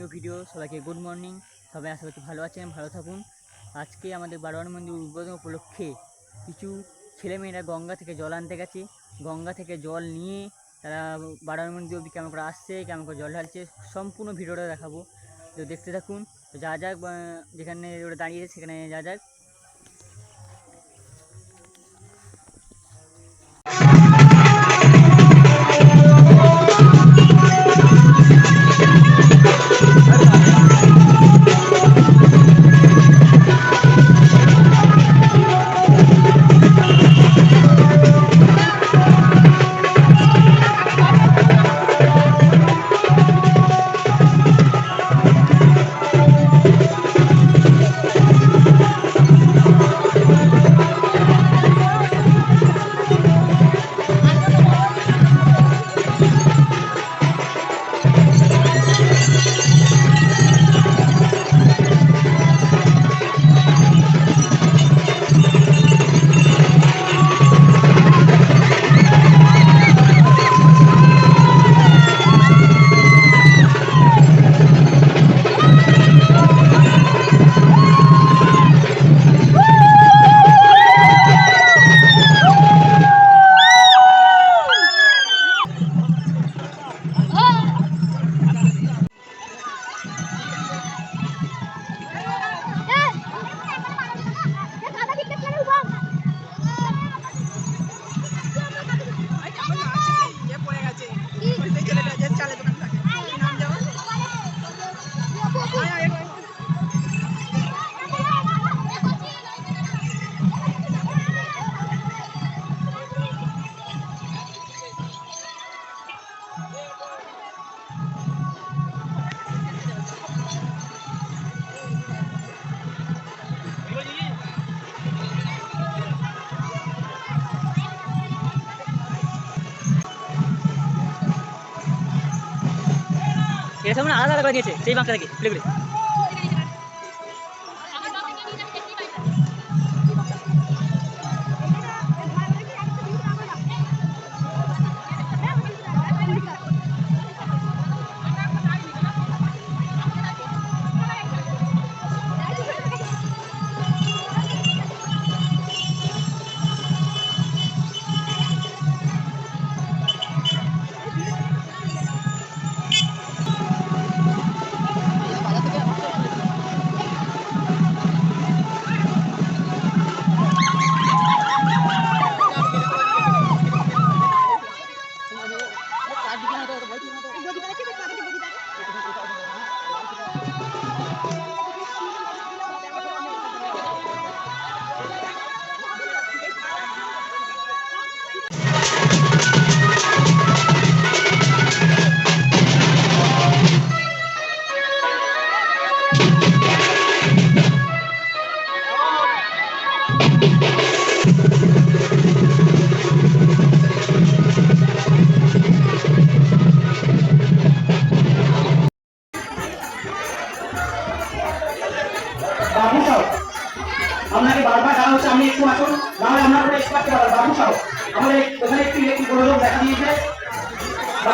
New video, সবাইকে good morning. সবাই আশা করছি ভালো আছেন, ভালো থাকুন। আজকে আমাদের বারোয়ার মন্দির উদ্বোধন উপলক্ষে কিছু ছেলেমেয়েরা গঙ্গা থেকে জল আনতে গেছে। গঙ্গা থেকে জল নিয়ে তারা বারোয়ার মন্দির অব্দি কেমন করে আসছে, কেমন করে জল ঢালছে, সম্পূর্ণ ভিডিওটা দেখাবো। তো দেখতে থাকুন। তো যা যাক যেখানে ওরা দাঁড়িয়েছে সেখানে যা যাক। এর সামনে আলাদা আলাদা করে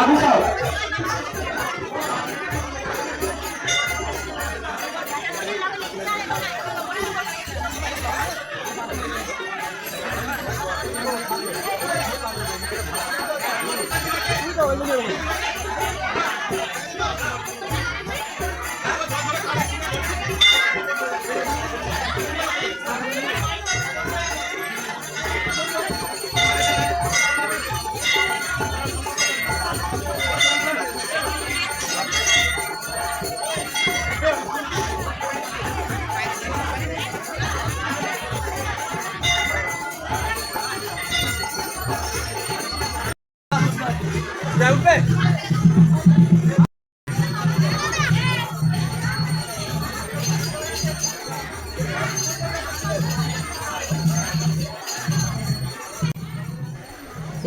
அபிஷாப்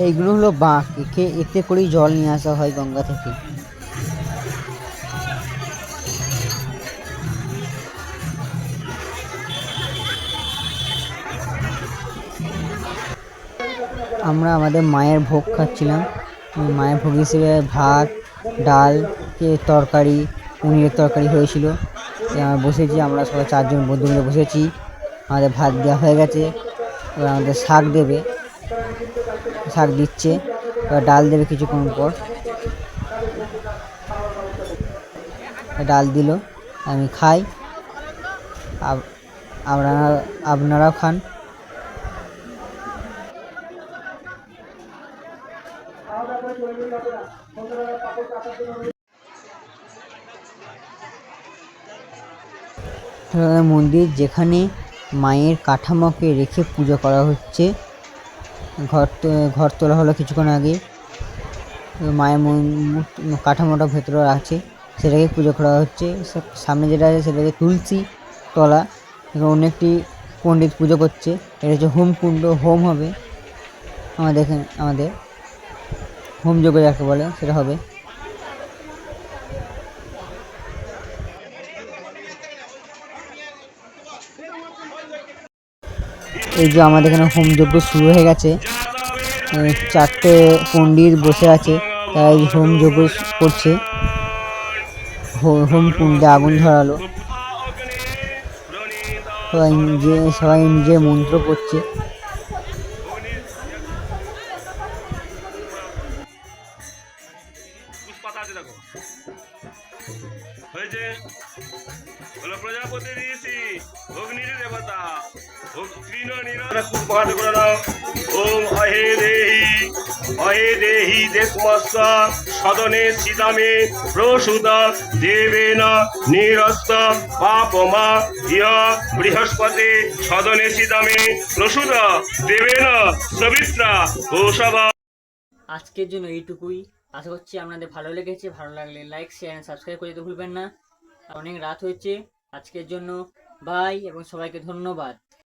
এইগুলো হলো বাঁক একে, এতে করেই জল নিয়ে আসা হয় গঙ্গা থেকে। আমরা আমাদের মায়ের ভোগ খাচ্ছিলাম। মায়ের ভোগ হিসেবে ভাত, ডাল তরকারি, পনিরের তরকারি হয়েছিল। বসেছি, আমরা সবাই চারজন বন্ধু মিলে বসেছি। আমাদের ভাত দেওয়া হয়ে গেছে। এবার আমাদের শাক দেবে। শাক দিচ্ছে ডাল দেবে কিছুক্ষণ পর। ডাল দিল, আমি খাই। আপ- আপনারা, আপনারাও খান। মন্দির যেখানে মায়ের কাঠামোকে রেখে পুজো করা হচ্ছে ঘর ঘর তোলা হলো কিছুক্ষণ আগে মায়ের কাঠামোটা ভেতরে আছে। সেটাকে পুজো করা হচ্ছে। সামনে যেটা আছে সেটা হচ্ছে তুলসী তলা এখানে অনেকটি পণ্ডিত পুজো করছে। এটা হচ্ছে হোম কুণ্ড, হোম হবে। আমাদের এখানে আমাদের হোম যজ্ঞ যাকে বলে, সেটা হবে। এই যে আমাদের এখানে হোম যজ্ঞ শুরু হয়ে গেছে। চারটে পণ্ডিত বসে আছে তাই হোম যজ্ঞ করছে। হোম কুণ্ডে আগুন ধরালো। সবাই নিজে সবাই নিজে মন্ত্র করছে অগ্নির দেবতা। করে নাও। ওম অহে অহে দেহি দেশমস্য সদনে সীতামে প্রসূত দেবেন নিরস্ত পাপমা ইহ বৃহস্পতি সদনে সীতামে প্রসূত দেবেন সবিত্রা ওষভা আজকের জন্য এইটুকুই। আশা করছি আপনাদের ভালো লেগেছে। ভালো লাগলে লাইক শেয়ার অ্যান্ড সাবস্ক্রাইব করে দিতে ভুলবেন না। অনেক রাত হয়েছে। আজকের জন্য বাই এবং সবাইকে ধন্যবাদ।